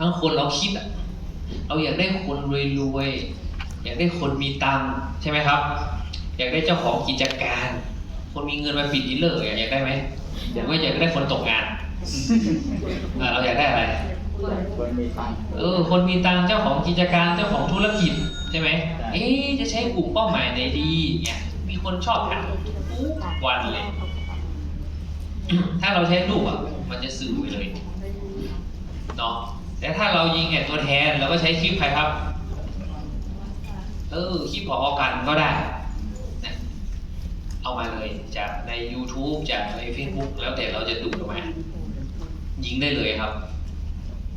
บางคนเราคิดอะเราอยากได้คนรวยๆ อยากได้คนมีตังค์ใช่ไหมครับ อยากได้เจ้าของกิจการ คนมีเงินมาปิดดีลเลอร์อะอยากได้ไหมอยากว่าอยากได้คนตกงานอะเราอยากได้อะไร คนมีตังค์เออ คนมีตังค์เจ้าของกิจการเจ้าของธุรกิจใช่ไหมใช่เอ๊ะจะใช้กลุ่มเป้าหมายไหนดีเนี่ยมีคนชอบถามทุกวันเลย ถ้าเราใช้รูปอะ มันจะสื่อไปเลยเนาะ แต่ถ้าเรายิงแอดตัวแทนเราก็ใช้คลิปใครครับ เออคลิปพออกันก็ได้นะเอามาเลยจากใน YouTube จากใน Facebook แล้วแต่เราจะดูดออกมา ยิงได้เลยครับ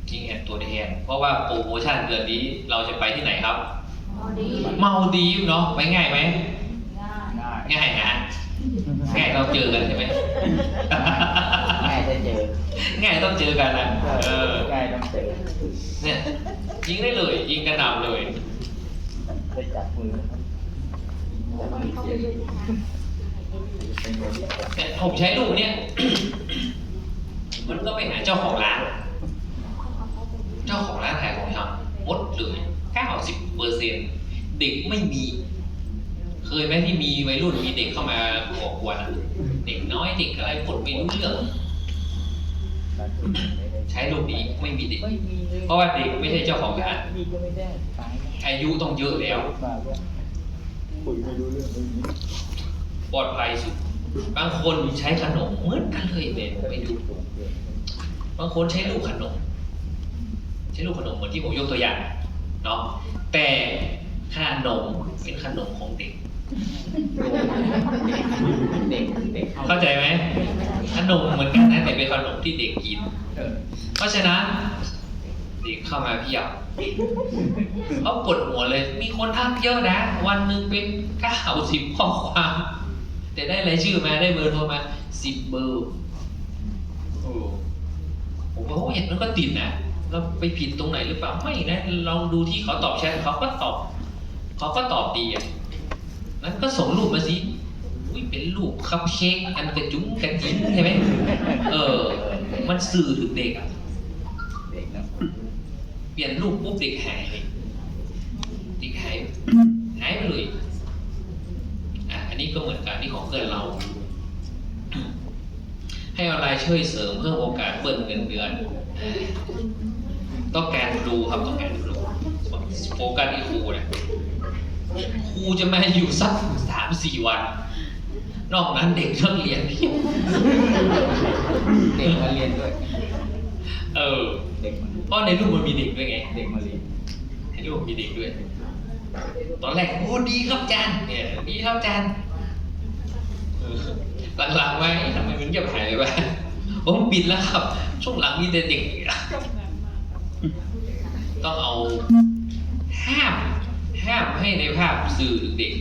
ยิงแอดตัวแทน เพราะว่าโปรโมชั่นเดือนนี้เราจะไปที่ไหนครับ เมาดีฟเนาะไปง่ายไหมง่ายง่ายนะง่ายเราเจอกันใช่ไหมง่ายจะเจอ ง่ายต้องเจอกันนะเออง่ายต้องเจอเนี่ยยิงได้เลย ยิงกระหน่ำเลยได้จับมือจับมือเขียนเป็นคนที่เนี่ยผมใช้รูปเนี่ย มันก็ไปหาเจ้าของร้าน เจ้าของร้านขายของชำหมดเลย90เปอร์เซ็นเด็กไม่มี เคยไหมที่มีวัยรุ่นมีเด็กเข้ามาก่อกวนอะเด็กน้อยเด็กอะไรกดไม่รู้เรื่อง ใช้รูปนี้ไม่มีเด็ก ไม่มีลยเพราะว่าเด็กไม่ใช่เจ้าของร้าน มีก็ไม่ได้ตายอายุต้องเยอะแล้วมาว่าคุยไม่รู้เรื่องเลยปลอดภัยสุด บางคนใช้ขนมเหมือนกันเลยเนี่ยไปดูบางคนใช้ลูกขนม ใช้ลูกขนมเหมือนที่ผมยกตัวอย่างเนาะแต่ขนมเป็นขนมของเด็ก เด็กเด็กเข้าใจไหมขนมเหมือนกันนะแต่เป็นขนมที่เด็กกินเพราะฉะนั้นเด็กเข้ามาเพียบเขาปวดหัวเลย มีคนทักเยอะนะ วันหนึ่งเป็นเก้าสิบข้อความ แต่ได้รายชื่อมาได้เบอร์โทรมาสิบเบอร์โอ้ผมว่าโอ้เห็นมันก็ติดนะเราไปผิดตรงไหนหรือเปล่าไม่นะลองดูที่เขาตอบแชทเขาก็ตอบ เขาก็ตอบดีอะ นั้นก็ส่งรูปมาสิอุ้ยเป็นรูปคัพเค้กอันกระจุ้งกระจิ้งใช่ไหมเออ มันสื่อถึงเด็กอะเด็กนะเปลี่ยนรูปปุ๊บเด็กหายเลยเด็กหายหายไปเลยอะอันนี้ก็เหมือนกันที่ของเพื่อนเรา ให้ออนไลน์ช่วยเสริมเพิ่มโอกาสเปิดเงินเดือน ต้องการดูครับต้องการดูโฟกัสที่ครูนะ ครูจะมาอยู่สักสามสี่วัน นอกนั้นเด็กต้องเรียนเด็กมาเรียนด้วย เออ เด็กมาเพราะในรูปมันมีเด็กด้วยไง เด็กมาเรียนในรูปมีเด็กด้วย ตอนแรกโอ้ดีครับอาจารย์เนี่ยดีครับอาจารย์เออหลังๆไว้ทำไมมันเงียบหายไปวะผมปิดแล้วครับ ช่วงหลังมีแต่เด็ก ห้ามให้ในภาพสื่อเด็ก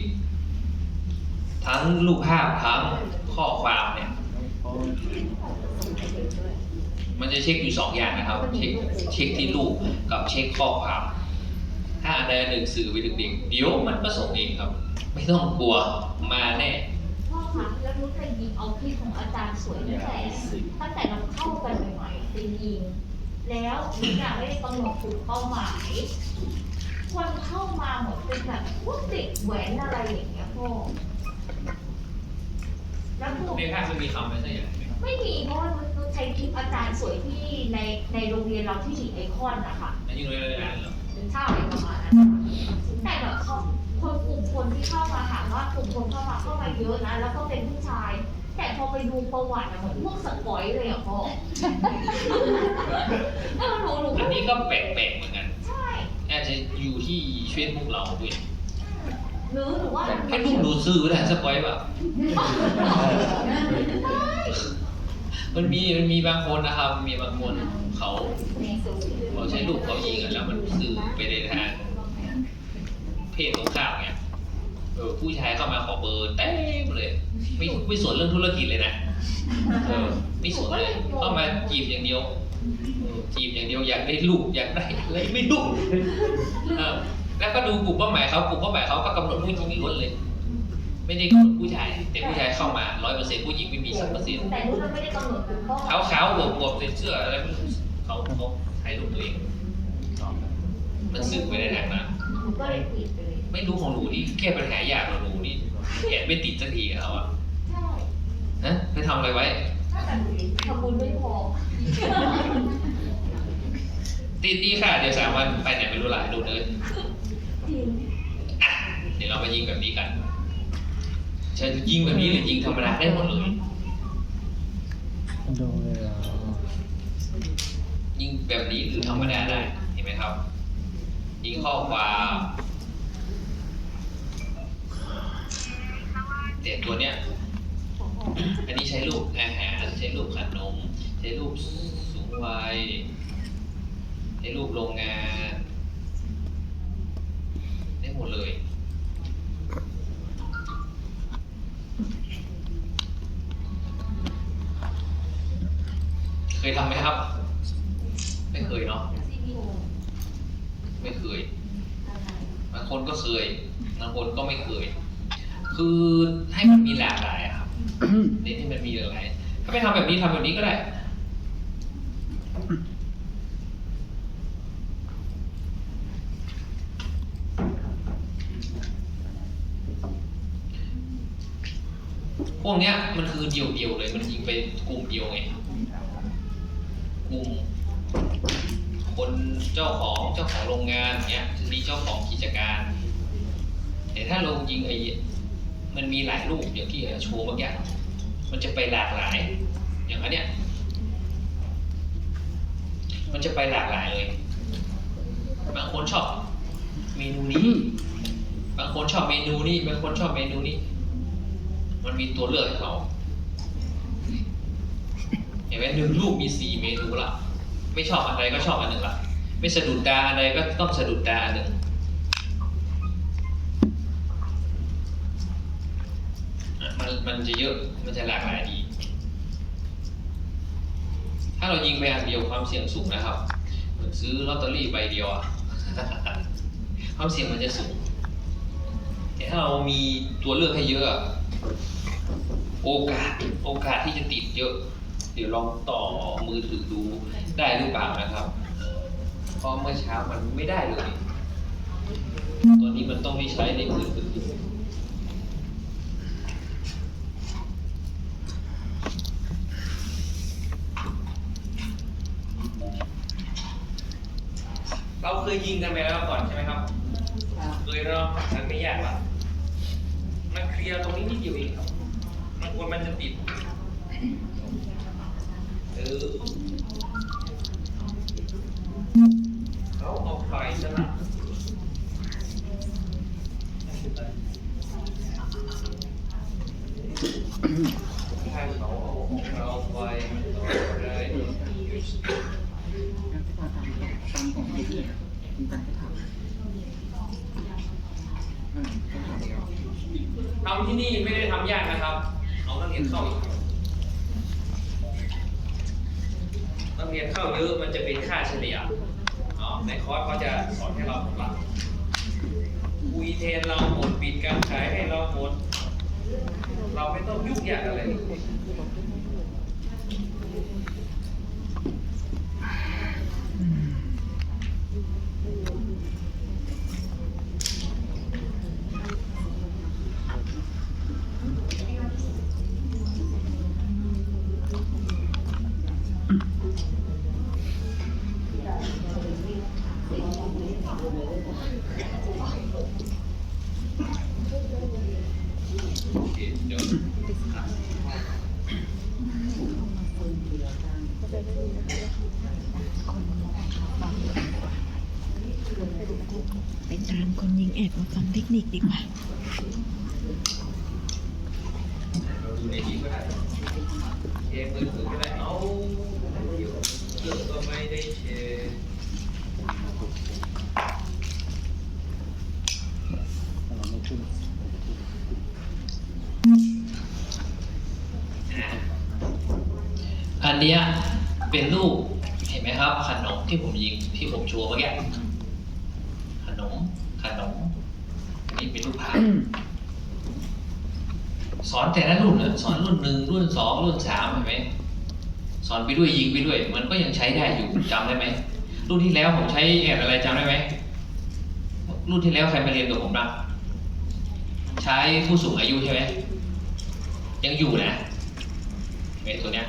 ทั้งรูปภาพทั้งข้อความเนี่ย มันจะเช็คอยู่สองอย่างนะครับ เช็คเช็คที่รูปกับเช็คข้อความ ถ้าอันใดหนึ่งสื่อไปถึงเด็กเดี๋ยวมันก็ส่งเองครับ ไม่ต้องกลัวมาแน่พ่อคะแล้วนุชจะยิงเอาคลิปของอาจารย์สวยตั้งแต่ตั้งแต่เราเข้าไปใหม่ๆไปยิงแล้วนุชอะไม่ได้กำหนดกลุ่มเป้าหมาย คนเข้ามาเหมือนเป็นแบบพวกเด็กแหวนอะไรอย่างเงี้ยพ่อแล้วคือ ในภาพมันมีคำไหมใช่ไหมไม่มีเพราะว่านุชนุชใช้คลิปอาจารย์สวยที่ในในโรงเรียนเราที่มีไอคอนนะคะอันนี้เลยเลยอ่านเหรอใช่ประมาณนั้นแต่แบบเขาคนกลุ่มคนที่เข้ามาถามว่ากลุ่มคนเข้ามาเข้ามาเยอะนะแล้วก็เป็นผู้ชาย แต่พอไปดูประวัติอะเหมือนพวกสกอยเลยอะพ่อ เออหนูหนูอันนี้ก็แปลกๆเหมือนกันใช่อา จจะอยู่ที่เฟซบุ๊กเราด้วยหรือหนูว่าให้ลูกดูซื้อได้สปอยแบบมันมีมันมีบางคนนะครับ มีบางคนเขาเขาใช้รูปเขายิงอะแล้วมันสื่อไปในทางเพศตรงข้ามไงเออผู้ชายเข้ามาขอเบอร์เต็มเลย ไม่ไม่สนเรื่องธุรกิจเลยนะเออไม่สนเลยเข้ามาจีบอย่างเดียวเออ จีบอย่างเดียวอยากได้ลูกอยากได้อะไรไม่รู้เออแล้วก็ดูกลุ่มเป้าหมายเขากลุ่มเป้าหมายเขาก็กำหนดผู้หญิงล้วนเลย ไม่ได้กำหนดผู้ชาย แต่ผู้ชายเข้ามาร้อยเปอร์เซ็นต์ผู้หญิงไม่มีสักเปอร์เซ็นต์แต่หนูไม่ได้กำหนดกลุ่มเป้าหมายขาวขาวๆบวกบวกๆใส่เสื้ออะไรไม่รู้เขาเขาถ่ายรูปตัวเองมันสึกไปในทางนั้นหนูก็เลยปิดไปเลยไม่รู้ของหนูนี่แก้ปัญหายากของหนูนี่แกะไม่ติดสักทีเอาอะใช่นะไปทำอะไรไว้ถ้าแต่หนูทำบุญไม่พอติ ดดีค่ะ เดี๋ยวสามวันไปไหนไม่รู้หลายดูเลยเดี๋ยวเรามายิงแบบนี้กันจะยิงแบบนี้หรือยิงธรรมดาได้หมดเลยดูเลยเหรอยิงแบบนี้หรือธรรมดาได้ เห็นไหมครับ ยิงข้อความแต่ตัวเนี้ย อันนี้ใช้รูปอาหารใช้รูปขนม ใช้รูปสูงวัย ใช้รูปโรงงาน ได้หมดเลย เคยทำไหมครับ ไม่เคยเนาะซีพีโอไม่เคยอะไรบางคนก็เคยบางคนก็ไม่เคย คือให้มันมีหลากหลายอะครับเน้นให้มันมีหลากหลายถ้าไม่ทำแบบนี้ทำแบบนี้ก็ได้ พวกเนี้ยมันคือเดี่ยวๆเลย มันยิงไปกลุ่มเดียวไงกลุ่มคนเจ้าของเจ้าของโรงงานเนี้ยมีเจ้าของกิจการ แต่ถ้าลงยิงไอ้มันมีหลายรูปอย่างที่โชว์เมื่อกี้มันจะไปหลากหลาย อย่างอันเนี้ยมันจะไปหลากหลายเลยบางคนชอบเมนูนี้ บางคนชอบเมนูนี้ บางคนชอบเมนูนี้ มันมีตัวเลือกให้เขาเห็นไหมหนึ่งรูปมีสี่เมนูละไม่ชอบอันใดก็ชอบอันหนึ่งละไม่สะดุดตาอันใดก็ต้องสะดุดตาอันหนึ่งมันมันจะเยอะมันจะหลากหลายดี ถ้าเรายิงไปอันเดียวความเสี่ยงสูงนะครับเหมือนซื้อลอตเตอรี่ใบเดียวอะความเสี่ยงมันจะสูงแต่ถ้าเรามีตัวเลือกให้เยอะ โอกาสโอกาสที่จะติดเยอะ เดี๋ยวลองต่อมือถือดูได้หรือเปล่านะครับเพราะเมื่อเช้ามันไม่ได้เลยตอนนี้มันต้องได้ใช้ในมือถือเราเคยยิงกันไปแล้วก่อนใช่ไหมครับ เคยแล้วมันไม่ยากละมันเคลียร์ตรงนี้นิดเดียวเองครับ มันควรมันจะติดเออเขาเอาไฟซะละถ้าเขาเอาเอาไฟมันต่อได้ตามของที่เนี่ยมีการให้ทำอืมต้องทำเดียวทำที่นี่ไม่ได้ทำยากนะครับ เอานักเรียนเข้าอีกครับนักเรียนเข้าเยอะมันจะเป็นค่าเฉลี่ยในคอร์สเขาจะสอนให้เราหลักคุยเทนเราหมดปิดการขายให้เราหมด เราไม่ต้องยุ่งยากอะไรเลย โอเคเดี๋ยว ไปตามคนยิงแอบมาฟังเทคนิคดีกว่าอันเนี้ยเป็นรูปเห็นไหมครับขนมที่ผมยิงที่ผมโชว์เมื่อกี้ รูปภาพสอนแต่ละรุ่นนะสอนรุ่นหนึ่งรุ่นสองรุ่นสามเห็นไหมสอนไปด้วยยิงไปด้วย มันก็ยังใช้ได้อยู่จำได้ไหมรุ่นที่แล้วผมใช้แอบอะไรจำได้ไหมรุ่นที่แล้วใครมาเรียนกับผมบ้างใช้ผู้สูงอายุใช่ไหมยังอยู่นะเห็มตัวเนี้ย